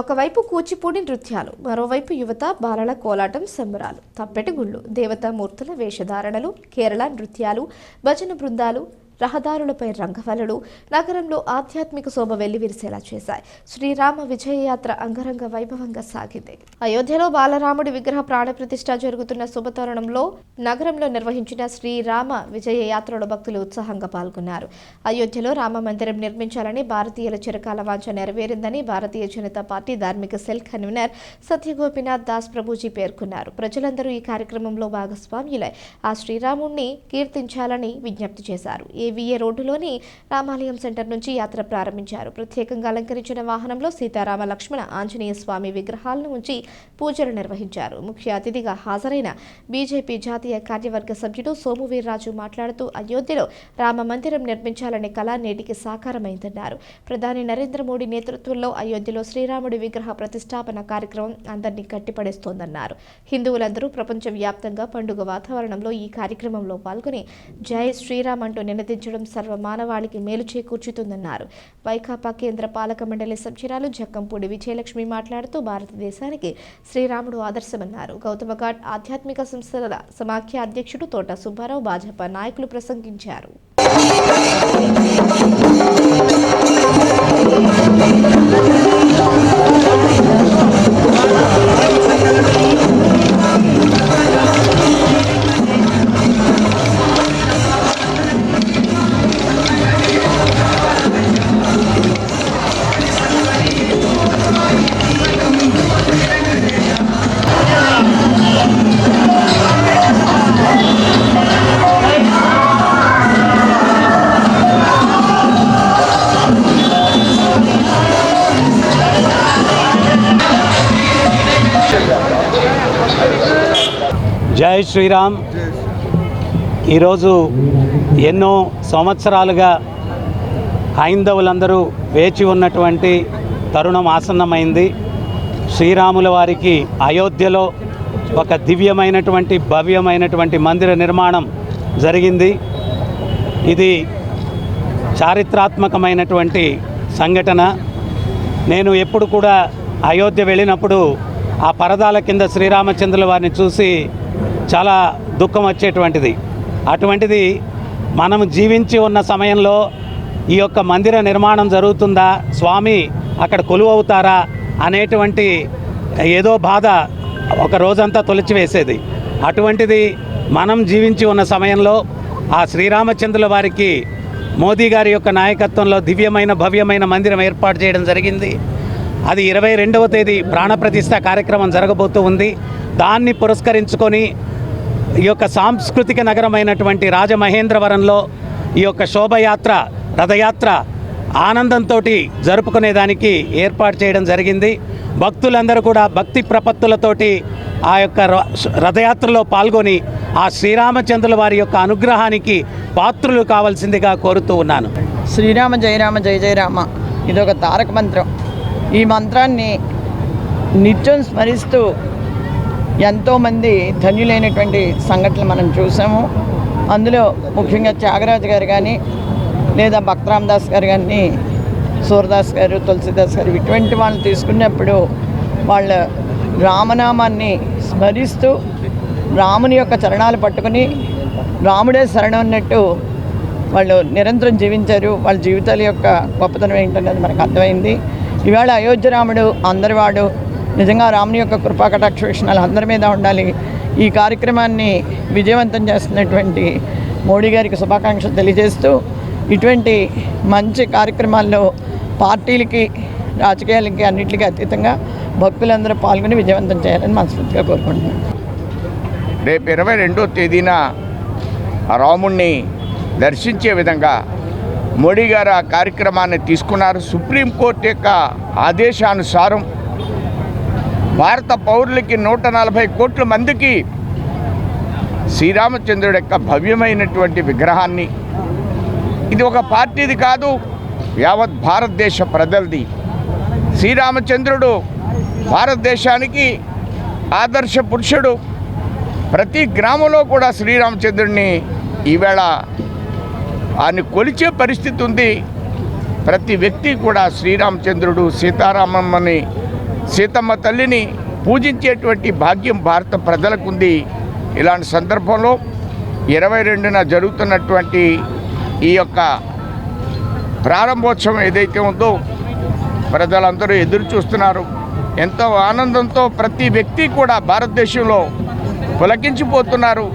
ఒకవైపు కూచిపూడి నృత్యాలు మరోవైపు యువత బాలల కోలాటం సంబరాలు. తప్పెటి గుళ్ళు దేవతామూర్తుల వేషధారణలు కేరళ నృత్యాలు భజన బృందాలు రహదారులపై రంగవల్లులు నగరంలో ఆధ్యాత్మిక శోభ వెల్లివిరిసేలా చేశాయి. శ్రీరామ విజయయాత్ర అంగరంగ వైభవంగా సాగింది. అయోధ్యలో బాలరాముడి విగ్రహ ప్రాణప్రతిష్ఠ జరుగుతున్న శుభతరుణంలో నగరంలో నిర్వహించిన శ్రీరామ విజయ యాత్రలో భక్తులు ఉత్సాహంగా పాల్గొన్నారు. అయోధ్యలో రామ మందిరం నిర్మించాలని భారతీయుల చిరకాల వాంఛ నెరవేరిందని భారతీయ జనతా పార్టీ ధార్మిక సెల్ కన్వీనర్ సత్యగోపినాథ్ దాస్ ప్రభుజీ పేర్కొన్నారు. ప్రజలందరూ ఈ కార్యక్రమంలో భాగస్వామ్యులై ఆ శ్రీరాముణ్ణి కీర్తించాలని విజ్ఞప్తి చేశారు. ఏవిఏ రోడ్డులోని రామాలయం సెంటర్ నుంచి యాత్ర ప్రారంభించారు. ప్రత్యేకంగా అలంకరించిన వాహనంలో సీతారామ లక్ష్మణ ఆంజనేయ స్వామి విగ్రహాలను ఉంచి పూజలు నిర్వహించారు. ముఖ్య అతిథిగా హాజరైన బీజేపీ జాతీయ కార్యవర్గ సభ్యుడు సోము వీర్రాజు మాట్లాడుతూ అయోధ్యలో రామ మందిరం నిర్మించాలనే కళ నేటికి సాకారమైందన్నారు. ప్రధాని నరేంద్ర మోడీ నేతృత్వంలో అయోధ్యలో శ్రీరాముడి విగ్రహ ప్రతిష్టాపన కార్యక్రమం అందరినీ కట్టిపడేస్తోందన్నారు హిందువులందరూ ప్రపంచవ్యాప్తంగా పండుగ వాతావరణంలో ఈ కార్యక్రమంలో పాల్గొని జై శ్రీరామ్ అంటూ నినది సర్వ సర్వమానవాళికి మేలు చేకూర్చుతుందన్నారు. వైకాపా కేంద్ర పాలక మండలి సభ్యురాలు జక్కంపూడి విజయలక్ష్మి మాట్లాడుతూ భారతదేశానికి శ్రీరాముడు ఆదర్శమన్నారు. గౌతమ ఘాట్ ఆధ్యాత్మిక సంస్థల సమాఖ్య అధ్యక్షుడు తోట సుబ్బారావు భాజపా నాయకులు ప్రసంగించారు. జై శ్రీరామ్. ఈరోజు ఎన్నో సంవత్సరాలుగా హైందవులందరూ వేచి ఉన్నటువంటి తరుణం ఆసన్నమైంది. శ్రీరాముల వారికి అయోధ్యలో ఒక దివ్యమైనటువంటి భవ్యమైనటువంటి మందిర నిర్మాణం జరిగింది. ఇది చారిత్రాత్మకమైనటువంటి సంఘటన. నేను ఎప్పుడు కూడా అయోధ్య వెళ్ళినప్పుడు ఆ పరదాల కింద శ్రీరామచంద్రుల వారిని చూసి చాలా దుఃఖం వచ్చేటువంటిది. అటువంటిది మనం జీవించి ఉన్న సమయంలో ఈ యొక్క మందిర నిర్మాణం జరుగుతుందా? స్వామి అక్కడ కొలువవుతారా అనేటువంటి ఏదో బాధ ఒక రోజంతా తొలిచివేసేది. అటువంటిది మనం జీవించి ఉన్న సమయంలో ఆ శ్రీరామచంద్రుల వారికి మోదీ గారి యొక్క నాయకత్వంలో దివ్యమైన భవ్యమైన మందిరం ఏర్పాటు చేయడం జరిగింది. అది ఇరవై రెండవ తేదీ ప్రాణప్రతిష్ఠ కార్యక్రమం జరగబోతూ ఉంది. దాన్ని పురస్కరించుకొని ఈ యొక్క సాంస్కృతిక నగరమైనటువంటి రాజమహేంద్రవరంలో ఈ యొక్క శోభయాత్ర రథయాత్ర ఆనందంతో జరుపుకునేదానికి ఏర్పాటు చేయడం జరిగింది. భక్తులందరూ కూడా భక్తి ప్రపత్తులతోటి ఆ యొక్క ర- రథయాత్రలో పాల్గొని ఆ శ్రీరామచంద్రుల వారి యొక్క అనుగ్రహానికి పాత్రులు కావాల్సిందిగా కోరుతూ ఉన్నాను. శ్రీరామ జయరామ జయ జయరామ ఇదొక తారక మంత్రం. ఈ మంత్రాన్ని నిత్యం స్మరిస్తూ ఎంతోమంది ధన్యులైనటువంటి సంఘటనలు మనం చూసాము. అందులో ముఖ్యంగా త్యాగరాజు గారు కానీ లేదా భక్తరామ్ దాస్ గారు కానీ సూరదాస్ గారు తులసిదాస్ గారు ఇటువంటి వాళ్ళు తీసుకున్నప్పుడు వాళ్ళ రామనామాన్ని స్మరిస్తూ రాముని యొక్క చరణాలు పట్టుకుని రాముడే శరణం అన్నట్టు వాళ్ళు నిరంతరం జీవించారు. వాళ్ళ జీవితాల యొక్క గొప్పతనం ఏంటన్నది మనకు అర్థమైంది. ఇవాళ అయోధ్య రాముడు అందరి వాడు నిజంగా రాముని యొక్క కృపా కటాక్ష అందరి మీద ఉండాలి. ఈ కార్యక్రమాన్ని విజయవంతం చేస్తున్నటువంటి మోడీ గారికి శుభాకాంక్షలు తెలియజేస్తూ ఇటువంటి మంచి కార్యక్రమాల్లో పార్టీలకి రాజకీయాలకి అన్నింటికి అతీతంగా భక్తులందరూ పాల్గొని విజయవంతం చేయాలని మనస్ఫూర్తిగా కోరుకుంటున్నాను. రేపు ఇరవై రెండో తేదీన రాముణ్ణి దర్శించే విధంగా మోడీ గారు ఆ కార్యక్రమాన్ని తీసుకున్నారు. సుప్రీంకోర్టు యొక్క ఆదేశానుసారం భారత పౌరులకి నూట నలభై కోట్ల మందికి శ్రీరామచంద్రుడి యొక్క భవ్యమైనటువంటి విగ్రహాన్ని. ఇది ఒక పార్టీది కాదు యావత్ భారతదేశ ప్రజలది. శ్రీరామచంద్రుడు భారతదేశానికి ఆదర్శ పురుషుడు. ప్రతి గ్రామంలో కూడా శ్రీరామచంద్రుడిని ఈవేళ ఆయన కొలిచే పరిస్థితి ఉంది. ప్రతి వ్యక్తి కూడా శ్రీరామచంద్రుడు సీతారామమ్మని సీతమ్మ తల్లిని పూజించేటువంటి భాగ్యం భారత ప్రజలకు ఉంది ఇలాంటి సందర్భంలో ఇరవై రెండున జరుగుతున్నటువంటి ఈ యొక్క ప్రారంభోత్సవం ఏదైతే ఉందో ప్రజలందరూ ఎదురు చూస్తున్నారు. ఎంతో ఆనందంతో ప్రతి వ్యక్తి కూడా భారతదేశంలో పులకించిపోతున్నారు.